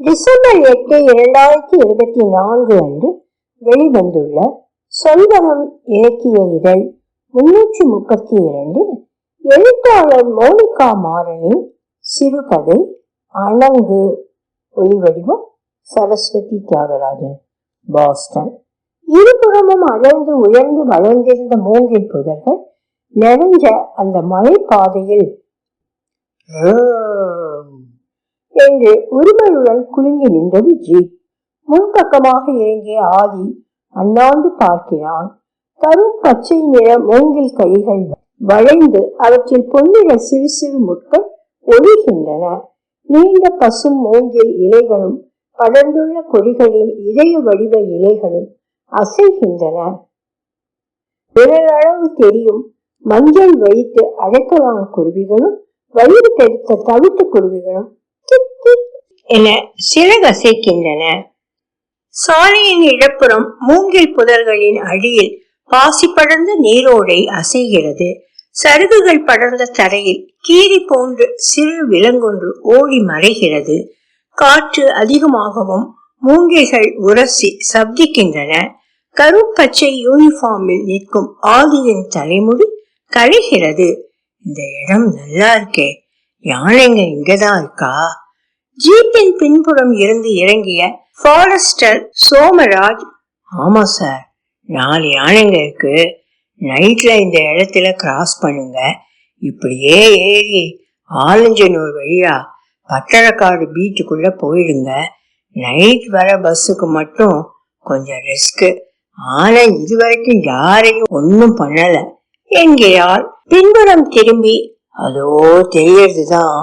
December எட்டு இரண்டாயிரத்தி இருபத்தி நான்கு அன்று வெளிவந்துள்ள சொல்வனம் இலக்கிய இதழ் முன்னூற்றி முப்பத்தி இரண்டு எழுத்தாளர் மோனிகா மாறனின் சிறுகதை அணங்கு ஒளிவடிவம் சரஸ்வதி தியாகராஜன் பாஸ்டன். இருபுறமும் அடர்ந்து உயர்ந்து வளர்ந்திருந்த மூங்கில் புதர்கள் நிறைஞ்ச அந்த மலைப்பாதையில் என்று உரிமையுடன் குலுங்கி நின்றது ஜீப் முன்பக்கமாக இறங்கிய ஆதி அண்ணாந்து பார்க்கிறான். கரும் பச்சை நிற மூங்கில் கைகள் வளைந்து அவற்றில் பொன்னிற சிறு சிறு முட்கள் ஒளிகின்றன. நீண்ட பசும் மூங்கில் இலைகளும் படர்ந்துள்ள கொடிகளின் இதய வடிவ இலைகளும் அசைகின்றன. விரலளவு தெரியும். மஞ்சள் வைத்து அடைக்கலான குருவிகளும் வயிறு தெரித்த தவிட்டு குருவிகளும் என சிறகசைக்கின்றன சாலையின் இடப்புறம் மூங்கில் புதர்களின் அடியில் பாசி படர்ந்த நீரோடை அசைகிறது. சருகுகள் படர்ந்த தரையில் கீரி போன்று சிறு விலங்கொன்று ஓடி மறைகிறது. காற்று அதிகமாகவும் மூங்கில்கள் உரசி சப்திக்கின்றன. கருப்பச்சை யூனிஃபார்மில் நிற்கும் ஆதியின் தலைமுடி கழிகிறது இந்த இடம் நல்லா இருக்கே. யானைங்க இங்கதான் இருக்கா? ஜீப்பின் பின்புறம் இருந்து இறங்கிய ஃபாரஸ்டர் சோமராஜ் ஆமா சார் நாலு யானைங்க இருக்கு. நைட்ல இந்த இடத்துல கிராஸ் பண்ணுங்க. இப்படியே ஏறி ஆலஞ்சனூர் வழியா பட்டரக்காடு பீச்சுக்குள்ள போயிடுங்க. நைட் வர பஸ்ஸுக்கு மட்டும் கொஞ்சம் ரிஸ்க் ஆனா இதுவரைக்கும் யாரையும் ஒன்னும் பண்ணல. என்கிறாள். பின்புறம் திரும்பி அதோ தெரியறதுதான்.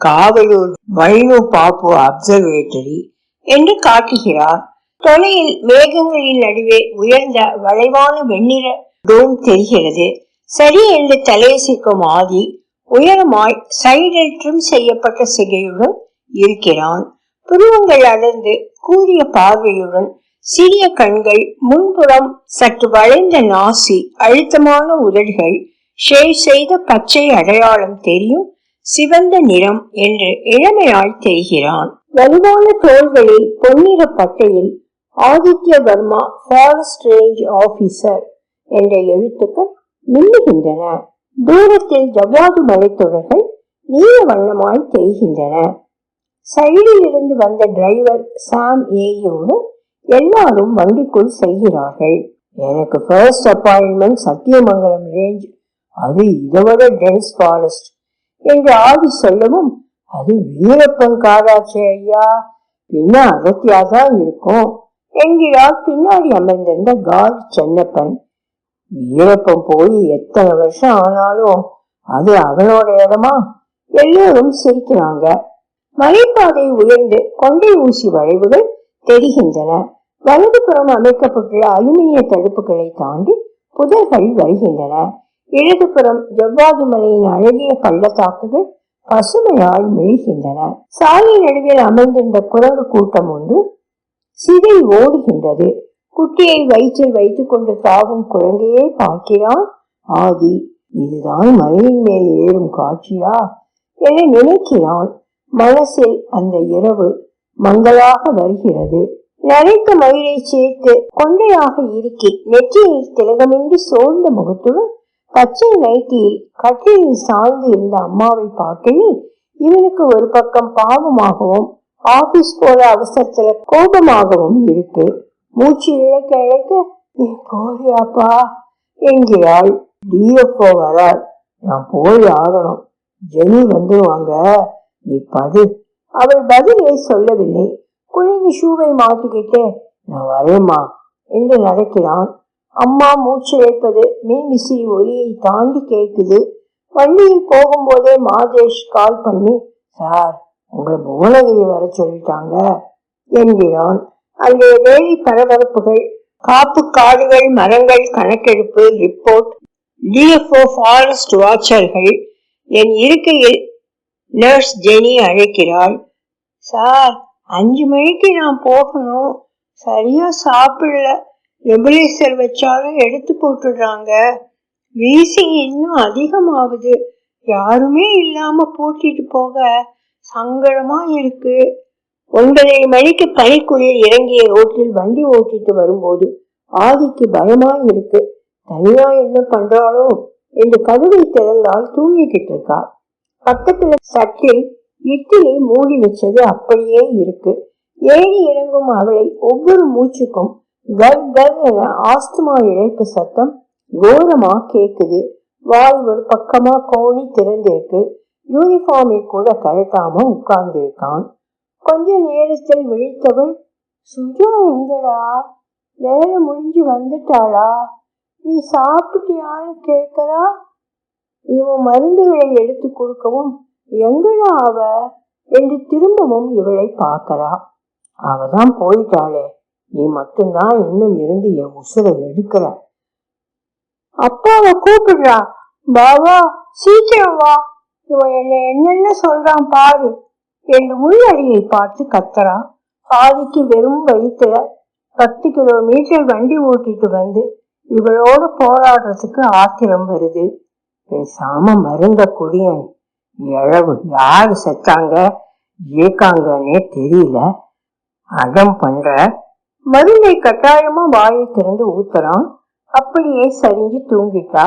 காவலூர் வைணு பாப்பு அப்சர்வேட்டரி என்று காட்டுகிறார். தொலையில் மேகங்களின் நடுவே உயர்ந்த வளைவான வெண்ணிற டோம் தெரிகிறது. சரி என்று தலையசிக்கும் ஆதி உயரமாய் சைடில் ட்ரிம் செய்யப்பட்ட சிகையுடன் இருக்கிறான். புருவங்கள் அடர்ந்து கூறிய பார்வையுடன் சிறிய கண்கள் முன்புறம் சற்று வளைந்த நாசி அழுத்தமான உதடுகள் ஷேவ் செய்த பச்சை அடையாளம் தெரியும். சிவந்த நிறம் என்று இளமையாய் தெரிகிறான். வலுவான தோள்களில் பொன்னிற பட்டையில் Aditya Varma forest range officer என்ற எழுத்துக்கள் மின்னுகின்றன. தூரத்தில் ஜவ்வாது மலைத்தொடர்கள் நீல வண்ணமாய் தெரிகின்றன. சைடில் இருந்து வந்த டிரைவர் சாம் ஏயோடு எல்லாரும் வண்டிக்குள் செல்கிறார்கள். எனக்கு ஃபர்ஸ்ட் அப்பாயின்மெண்ட் சத்தியமங்கலம் ரேஞ்ச் அது இதோட டென்ஸ் ஃபாரஸ்ட் என்று ஆதி சொல்லவும் அது வீரப்பன் காதாச்சே ஐயா பின்ன அடர்த்தியாதான் இருக்கும் என்கிறார் பின்னாடி அமர்ந்திருந்த காட் சென்னப்பன். வீரப்பன் போய் எத்தனை வருஷம் ஆனாலும் அது அவனோட இடமா? எல்லோரும் சிரிக்கிறாங்க. மலைப்பாதை உயர்ந்து கொண்டை ஊசி வளைவுகள் தெரிகின்றன. வலதுபுறம் அமைக்கப்பட்டுள்ள அலுமினிய தடுப்புகளை தாண்டி புதர்கள் வருகின்றன. இடதுபுறம் ஜவ்வாது மலையின் அழகிய பள்ளத்தாக்குகள் பசுமையாய் மெழுகின்றன. சாலை நடுவில் அமைந்திருந்த குரங்கு கூட்டம் ஒன்று சிதை ஓடுகின்றது. குட்டியை வயிற்றில் வைத்துக் கொண்டு தாவும் குழந்தையை பார்க்கிறான் ஆதி. இதுதான் மலையின் மேல் ஏறும் காட்சியா என நினைக்கிறான். மனசில் அந்த இரவு மங்களாக வருகிறது. நரைத்த மயிலை சேர்த்து கொண்டையாக இருக்கி நெற்றியில் திலகமின்றி சோர்ந்த முகத்துடன் பச்சை நைட்டியில் கட்டிலில் சாய்ந்து இருந்த அம்மாவை பார்க்கையில் இவனுக்கு ஒரு பக்கம் பாவமாகவும் ஆபீஸ் போற அவசரத்துல கோபமாகவும் இருக்கு. மூச்சு இழைக்க இழைக்க நீ போறியாப்பா என்கிறாள். டிஎஃப்ஓ வரார் நான் போய் ஆகணும். ஜெனி வந்துருவாங்க. நீ படு. அவள் பதிலே சொல்லவில்லை. குழந்தை ஷூவை மாட்டிக்கிட்டு நான் வரேம்மா என்று நடக்கிறான். அம்மா மூச்சு இழைப்பது மீன் ஒலியை தாண்டி கேட்குது. வண்டியில் போகும்போதே மாதேஷ் கால் பண்ணி சார் உங்களை புவனகிரி வர சொல்லிட்டாங்க என்கிறான். அங்கே வேலி பரபரப்புகள் காப்பு காடுகள் மரங்கள் கணக்கெடுப்பு ரிப்போர்ட் டிஎஃப்ஓ ஃபாரஸ்ட் வாட்சர்கள் என் இருக்கையில் நர்ஸ் ஜெனி அழைக்கிறாள். சார் அஞ்சு மணிக்கு நான் போகணும். சரியா சாப்பிடல. நெபுலைசர் வச்சாலும் எடுத்து போட்டுடுறாங்க. வீசிங் இன்னும் அதிகமாகுது. யாருமே இல்லாம பூட்டிட்டு போக சங்கடமா இருக்கு. ஒன்பதரை மணிக்கு பனிக்குளிர் இறங்கிய ரோட்டில் வண்டி ஓட்டிட்டு வரும்போது ஆதிக்கு பயமா இருக்கு. தனியா என்ன பண்றாளோ என்று கதவை திறந்தால் தூங்கிக்கிட்டு இருக்கா. பக்கத்துல சட்டில் இட்லி மூடி வச்சது அப்படியே இருக்கு. ஏறி இறங்கும் அவளை ஒவ்வொரு மூச்சுக்கும் கர் கர் என ஆஸ்துமா இழைப்பு சத்தம் கோரமா கேக்குது. வாய் ஒரு பக்கமா கோணி திறந்திருக்கு. யூனிஃபார்மை கூட கழட்டாம உட்கார்ந்து இருக்கான் கொஞ்ச நேரத்தில் விழித்தவள் சுஜா எங்கடா? வேலை முடிஞ்சு வந்துட்டாளா? நீ சாப்பிட்டியான்னு கேட்கறா இவன் மருந்துகளை எடுத்து கொடுக்கவும் எங்கடா அவ? என்று திரும்பவும் இவளை பார்க்கறா. அவதான் போயிட்டாளே. நீ மட்டும்தான் இன்னும் இருந்து என் உசுரை எடுக்கிற. அப்பாவை கூப்பிடுறா. பாபா சீக்கிரம் வா. இவன் என்ன என்னென்ன சொல்றான் பாரு என்று உள்ளடியை பார்த்து கத்துறான். ஆதிக்கு வெறும் வயிற்றுல பத்து கிலோமீட்டர் வண்டி ஓட்டிட்டு வந்து இவளோட போராடுறதுக்கு ஆத்திரம் வருது. பேசாம மருந்த குடியன். இழவு யாரு செத்தாங்க ஏக்காங்கன்னே தெரியல. அடம் பண்ற மருந்தை கட்டாயமா வாயை திறந்து ஊத்துறான். அப்படியே சரிஞ்சு தூங்கிட்டா.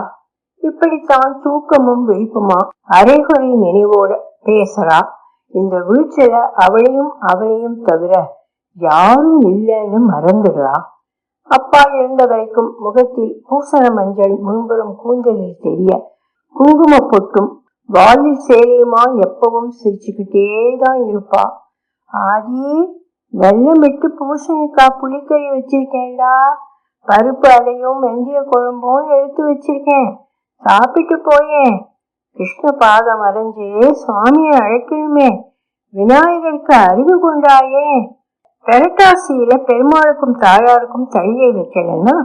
இப்படித்தான் தூக்கமும் விழிப்புமா அரைகுறை நினைவோட பேசுறா. இந்த வீழ்ச்சியில அவளையும் அவனையும் தவிர யாரும் இல்லைன்னு மறந்துடுறா. அப்பா இருந்த வரைக்கும் முகத்தில் பூசண மஞ்சள் முன்புறம் கூந்தலில் தெரிய குங்கும பொட்டும் வாயில் சேலையுமா எப்பவும் சிரிச்சுக்கிட்டே தான் இருப்பா. ஆதி வெள்ளமிட்டு பூசணிக்காய் புளிக்கறி வச்சிருக்கேன்டா. பருப்பு அலையும் வெந்தய குழம்பும் எடுத்து வச்சிருக்கேன். சாப்பிட்டு போயேன். கிருஷ்ண பாதம் அரைஞ்சு சுவாமியை அழைக்கணுமே. விநாயகருக்கு அறிவு கொண்டாயே. பெரட்டாசியில பெருமாளுக்கும் தாயாருக்கும் தழியை வைக்கலன்னா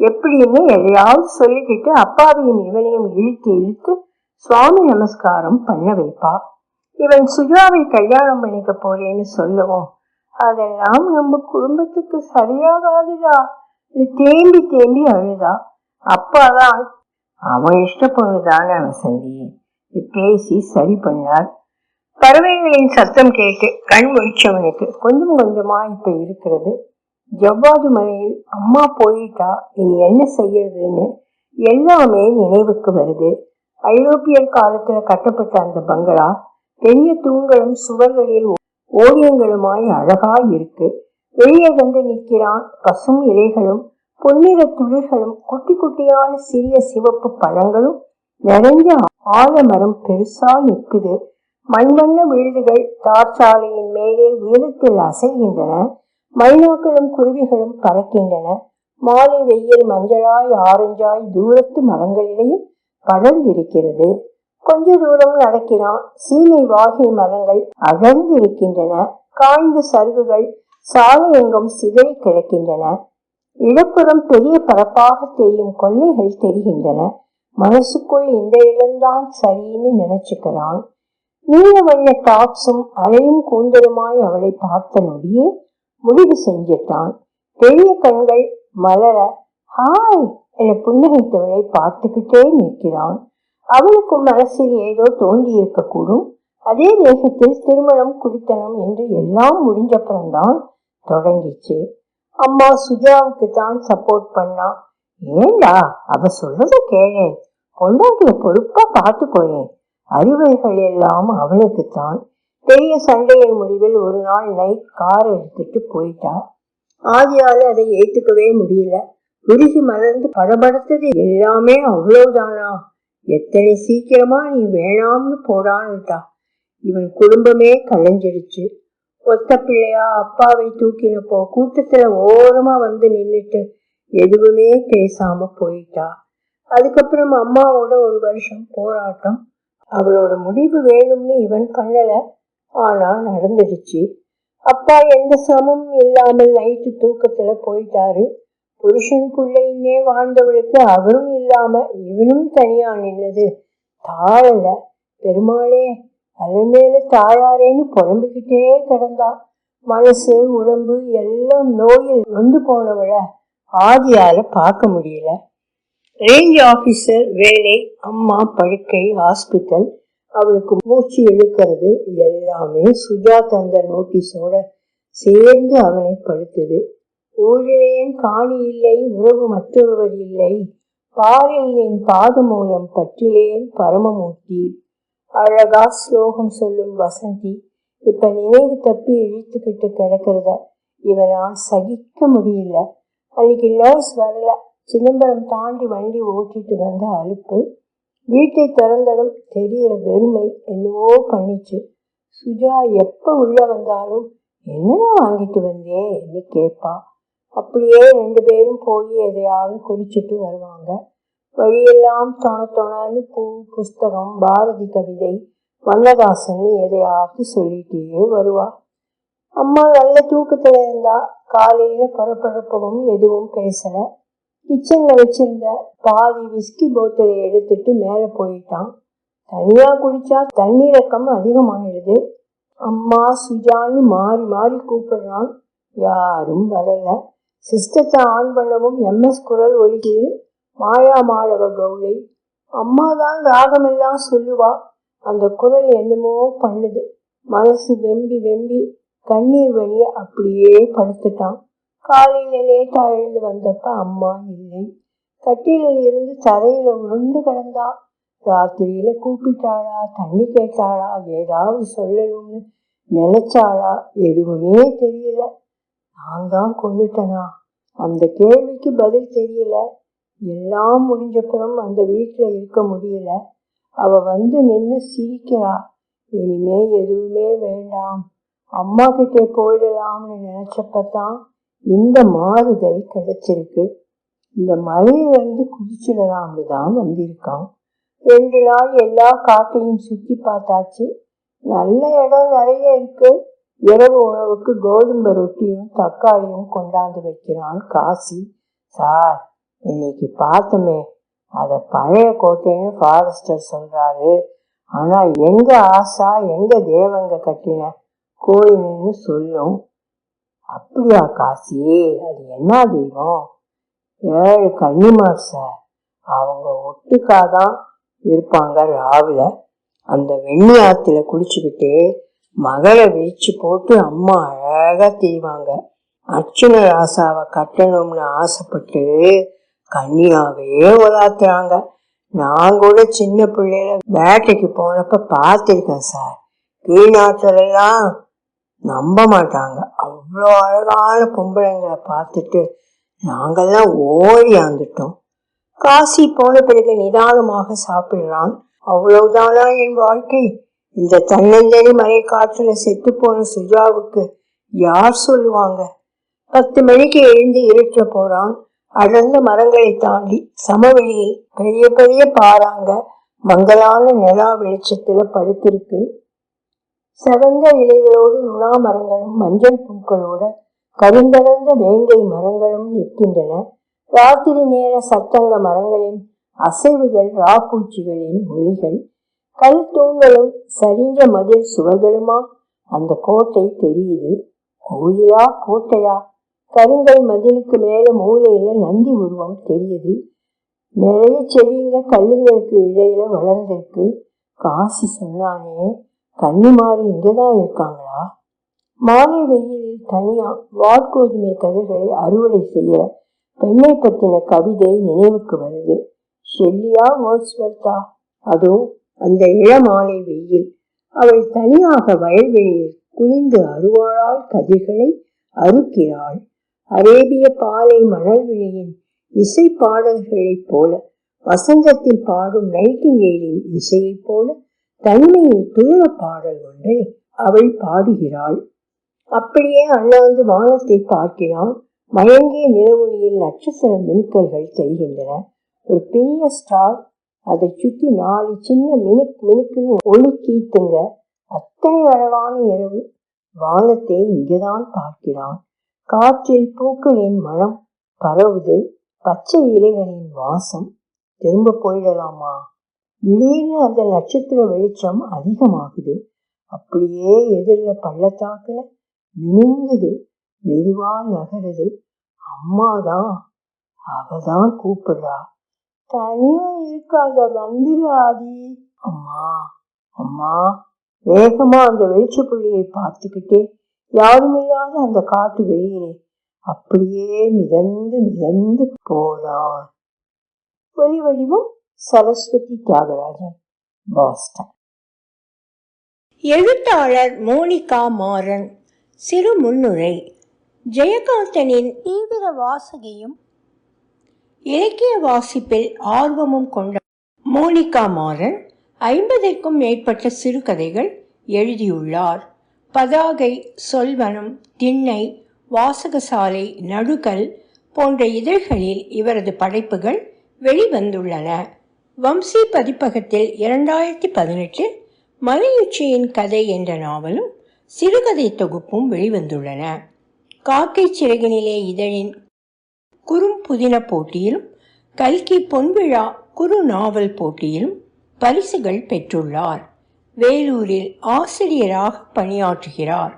எப்படின்னு எதையாவது சொல்லிக்கிட்டு அப்பாவையும் இவனையும் இழுத்து இழுத்து சுவாமி நமஸ்காரம் பண்ண வைப்பா. இவன் சுஜாவை கல்யாணம் பண்ணிக்க போறேன்னு சொல்லவும். அதெல்லாம் நம்ம குடும்பத்துக்கு சரியாகாதுடா. தேம்பி தேம்பி அழுதா. அப்பாதான். அவன் இஷ்ட பொண்ணுதானே வசந்தி பேசி சரி பண்ணார். பறவைகளின் சத்தம் கேட்டு கண் முழிச்சவனுக்கு கொஞ்சம் கொஞ்சமா இப்ப இருக்கிறது. ஜவ்வாது மலையில் அம்மா போயிட்டா இனி என்ன செய்யறதுன்னு எல்லாமே நினைவுக்கு வருது. ஐரோப்பியர் காலத்துல கட்டப்பட்ட அந்த பங்களா பெரிய தூண்களும் சுவர்களில் ஓவியங்களுமாய் அழகாய் இருக்கு வெளியே வந்து நிற்கிறான். பசும் இலைகளும் பொன்னிற துளிர்களும் குட்டி குட்டியான சிறிய சிவப்பு பழங்களும் நிறைஞ்ச ஆலமரம் பெருசா நிற்குது. மண்வண்ண விழுதுகள் தார்ச்சாலையின் மேலே உயரத்தில் அசைகின்றன. மைனாக்களும் குருவிகளும் பறக்கின்றன. மாலை வெயில் மஞ்சளாய் ஆரஞ்சாய் தூரத்து மரங்களிடையே படர்ந்திருக்கிறது. கொஞ்ச தூரம் நடக்கிறான். சீமை வாகை மரங்கள் அகழ்ந்திருக்கின்றன காய்ந்த சருகுகள் சாலை எங்கும் சிதறி கிடக்கின்றன. இடப்புறம் பெரிய பரப்பாக தெரியும் கொள்ளைகள் தெரிகின்றன. மனசுக்குள் இந்த இடம்தான் சரின்னு நினைச்சுக்கிறான். நீல வண்ண டாப்ஸும் அலையும் கூந்தலுமாய் அவளை பார்த்த நொடியே முடிவு செஞ்சிட்டான். பெரிய கண்கள் மலர ஹாய் என புன்னகைத்தவளை பார்த்துக்கிட்டே நிற்கிறான். அவளுக்கும் மனசில் ஏதோ தோண்டி இருக்கக்கூடும் அதே வேகத்தில் திருமணம் குடித்தனம் என்று எல்லாம் முடிஞ்சப்புறம்தான் தொடங்கிச்சு. அம்மா சுஜாவுக்கு தான் சப்போர்ட் பண்ணா. ஏண்டா அவ சொல்றத கேளேன் பொண்டாட்டிய பொறுப்பா பார்த்துக்கோயேன் அறிவுரைகள் எல்லாம் அவளுக்குத்தான். பெரிய சண்டையின் முடிவில் ஒரு நாள் நைட் கார் எடுத்துட்டு போயிட்டா. ஆதியால் அதை ஏற்றுக்கவே முடியல. உருகி மலர்ந்து படபடத்தது எல்லாமே அவ்வளவுதானா? எத்தனை சீக்கிரமா நீ வேணாம்னு போடான்னுட்டா. இவன் குடும்பமே கலைஞ்சிடுச்சு. ஒத்த பிள்ளையா அப்பாவை தூக்கினப்போ கூட்டத்துல ஓரமா வந்து நின்றுட்டு எதுவுமே பேசாம போயிட்டா. அதுக்கப்புறம் அம்மாவோட ஒரு வருஷம் போராட்டம். அவளோட முடிவு வேணும்னு இவன் பண்ணல. ஆனா நடந்துடுச்சு. அப்பா எந்த சிரமமும் இல்லாமல் நைட்டு தூக்கத்துல போயிட்டாரு. புருஷன் வாழ்ந்தவளுக்கு அவரும் இல்லாம இவனும் தனியா நின்னது தாழல பெருமாளே அதன் மேல தாயாரேன்னு புலம்பிக்கிட்டே கிடந்தா. மனசு உடம்பு எல்லாம் நோயில் நொந்து போனவள ஆதியால பார்க்க முடியல. ரேஞ்ச் ஆபீசர் வேலை அம்மா படுக்கை ஹாஸ்பிட்டல் அவளுக்கு மூச்சு இழுக்கிறது எல்லாமே சுஜா தந்த நோட்டீஸோட சேர்ந்து அவனை படுத்தது. ஊரிலேன் காணி இல்லை உறவு மற்றொருவர் இல்லை. பாரில் என் பாதமூலம் பற்றிலேன் பரமமூர்த்தி. அழகா ஸ்லோகம் சொல்லும் வசந்தி இப்ப நினைவு தப்பி இழுத்துக்கிட்டு கிடக்கிறத இவனால் சகிக்க முடியல. அன்னைக்கு நர்ஸ் வரல. சிதம்பரம் தாண்டி வண்டி ஓட்டிட்டு வந்த அலுப்பு வீட்டை திறந்ததும் தெரியிற வெறுமை என்னவோ பண்ணிச்சு. சுஜா எப்போ உள்ளே வந்தாலும் என்னடா வாங்கிட்டு வந்தே? என்று கேட்பா அப்படியே ரெண்டு பேரும் போய் எதையாவது குறிச்சிட்டு வருவாங்க. வழியெல்லாம் தொண தொணன்னு பூ புஸ்தகம் பாரதி கவிதை வண்ணதாசன் எதையாவது சொல்லிட்டே வருவா. அம்மா நல்ல தூக்கத்தில் இருந்தா காலையில் பரபரப்பவும் எதுவும் பேசல. கிச்சனில் வச்சிருந்த பாதி விஸ்கி போத்தலை எடுத்துட்டு மேலே போயிட்டான். தனியாக குடிச்சா தண்ணி ரக்கம் அதிகமாயிடுது. அம்மா சுஜான்னு மாறி மாறி கூப்பிடுறான். யாரும் வரலை. சிஸ்டத்தை ஆன் பண்ணவும் எம்எஸ் குரல் ஒலிக்குது மாயா மாளவ கௌரி அம்மா தான் ராகமெல்லாம் சொல்லுவா. அந்த குரல் என்னமோ பண்ணுது. மனசு வெம்பி வெம்பி கண்ணீர் வழிய அப்படியே படுத்துட்டான். காலையில லேட்டா எழுந்து வந்தப்ப அம்மா இல்லை. கட்டிலில் இருந்து தரையில உருண்டு கிடந்தா ராத்திரியில கூப்பிட்டாளா தண்ணி கேட்டாளா ஏதாவது சொல்லணும்னு நினைச்சாளா எதுவுமே தெரியல. நான் தான் கொண்டுட்டனா? அந்த கேள்விக்கு பதில் தெரியல. எல்லாம் முடிஞ்சப்புறம் அந்த வீட்டில் இருக்க முடியல. அவ வந்து நின்று சிரிக்கிறா. இனிமே எதுவுமே வேண்டாம். அம்மா கிட்டே போயிடலாம்னு நினைச்சப்பதான் இந்த மாறுதல் கிடைச்சிருக்கு. இந்த மலையிலிருந்து குதிச்சிடலாம்னு தான் வந்திருக்கான். ரெண்டு நாள் எல்லா காட்டையும் சுற்றி பார்த்தாச்சு. நல்ல இடம் நிறைய இருக்குது இரவு உணவுக்கு கோதுமை ரொட்டியும் தக்காளியும் கொண்டாந்து வைக்கிறான் காசி. சார் இன்னைக்கு பார்த்தோமே அதை பழைய கோட்டைன்னு ஃபாரஸ்டர் சொல்றாரு. ஆனா எங்க ஆசா எங்க தேவங்க கட்டின கோயில்னு சொல்லும். அப்படியா காசி அது என்ன தெய்வம்? ஏழு கன்னிமார் சார். அவங்க ஒட்டுக்காதான் இருப்பாங்க ராவில். அந்த வெண்ணி ஆத்துல குளிச்சுக்கிட்டு மகளை வீச்சு போட்டு அம்மா அழகா தீவாங்க. அர்ச்சுன ராசாவை கட்டணும்னு ஆசைப்பட்டு கன்னியாவே உலாத்துறாங்க. நான் கூட சின்ன பிள்ளையில வேட்டைக்கு போனப்ப பார்த்துருக்கேன் சார். கீழ்நாட்டிலெல்லாம் நம்ப மாட்டாங்க. அவ்வளோ அழகான பொம்பளைங்களை பார்த்துட்டு நாங்கெல்லாம் ஓடி ஆந்துட்டோம் காசி போன பிறகு நிதானமாக சாப்பிடலாம். அவ்வளவுதானா என் வாழ்க்கை? இந்த தன்னந்தனி மலை காற்றுல செத்து போன சுஜாவுக்கு யார் சொல்லுவாங்க? பத்து மணிக்கு எழுந்து இருட்ட போறான். அடர்ந்த மரங்களை தாண்டி சமவெளியில் பெரிய பெரிய பாறாங்க மங்கலான நிலா வெளிச்சத்துல படுத்திருக்கு. செவந்த இலைகளோடு நுணா மரங்களும் மஞ்சள் பூக்களோட கருந்தளர்ந்த வேங்கை மரங்களும் நிற்கின்றன. ராத்திரி நேர சத்தங்க மரங்களின் அசைவுகள் ராப்பூச்சிகளின் மொழிகள் கல் தூண்களும் சரிஞ்ச மதில் சுவர்களுமா? அந்த கோட்டை தெரியுது. கோயிலா கோட்டையா? கருங்கல் மதிலுக்கு மேல மூலையில நந்தி உருவம் தெரியுது. நிறைய செடிங்க கல்லுங்களுக்கு இடையில வளர்ந்திருக்கு. காசி சொன்னானே கன்னிமாறு இங்கதான் இருக்காங்களா? மாலை வெயிலில் தனியா வாட்கோதுமை கதிர்களை அறுவடை செய்ய பெண்ணை பத்தின கவிதை நினைவுக்கு வருது. ஷெல்லியா வேர்ட்ஸ்வர்த்தா அதோ அந்த இளமாலை வெயில் அவள் தனியாக வயல்வெளியில் குனிந்து அருவாளால் கதிர்களை அறுக்கிறாள். அரேபிய பாலை மணல்வெளியின் இசை பாடல்களைப் போல வசந்தத்தில் பாடும் நைட்டிங்கேலின் இசையைப் போல தனிமையின் துயர பாடல் ஒன்றை அவள் பாடுகிறாள். அப்படியே அண்ணாந்து வானத்தை பார்க்கிறான். மயங்கிய நிலவொளியில் நட்சத்திர மினுக்கல்கள் தெரிகின்றன. ஒரு பெரிய ஸ்டார் அதை சுற்றி நாலு சின்ன மினுக் மினுக்கு ஒளி கீத்துங்க. அத்தனை அழகான இரவு வானத்தை இங்குதான் பார்க்கிறான். காற்றில் பூக்களின் மனம் பரவுது பச்சை இலைகளின் வாசம் திரும்ப போயிடலாமா? திடீர்னு அந்த நட்சத்திர வெளிச்சம் அதிகமாகுது. அப்படியே எதிரில் பள்ளத்தாக்கில் மினுங்குது மெதுவாக நகருது. அம்மாதான் அவதான் கூப்பிடுறா. தனியா இருக்காத வந்துடாதி அம்மா அம்மா வேகமா அந்த வெளிச்ச புள்ளியை பார்த்துக்கிட்டே யாருமில்லாத அந்த காட்டு வெளியிலே அப்படியே மிதந்து மிதந்து போனான் ஒலி வடிவம் சரஸ்வதி தியாகராஜன் பாஸ்டன். எழுத்தாளர் மோனிகா மாறன் சிறு முன்னுரை ஜெயகாந்தனின் தீவிர வாசகையும் இலக்கிய வாசிப்பில் ஆர்வமும் கொண்ட மோனிகா மாறன் ஐம்பதிற்கும் மேற்பட்ட சிறுகதைகள் எழுதியுள்ளார். பதாகை சொல்வனம் திண்ணை வாசகசாலை நடுகல் போன்ற இதழ்களில் இவரது படைப்புகள் வெளிவந்துள்ளன. வம்சி பதிப்பகத்தில் இரண்டாயிரத்தி பதினெட்டில் மலையுச்சியின் கதை என்ற நாவலும் சிறுகதை தொகுப்பும் வெளிவந்துள்ளன. காக்கை சிறகினிலே இதழின் குறும்புதின போட்டியிலும் கல்கி பொன்விழா குறு நாவல் போட்டியிலும் பரிசுகள் பெற்றுள்ளார். வேலூரில் ஆசிரியராக பணியாற்றுகிறார்.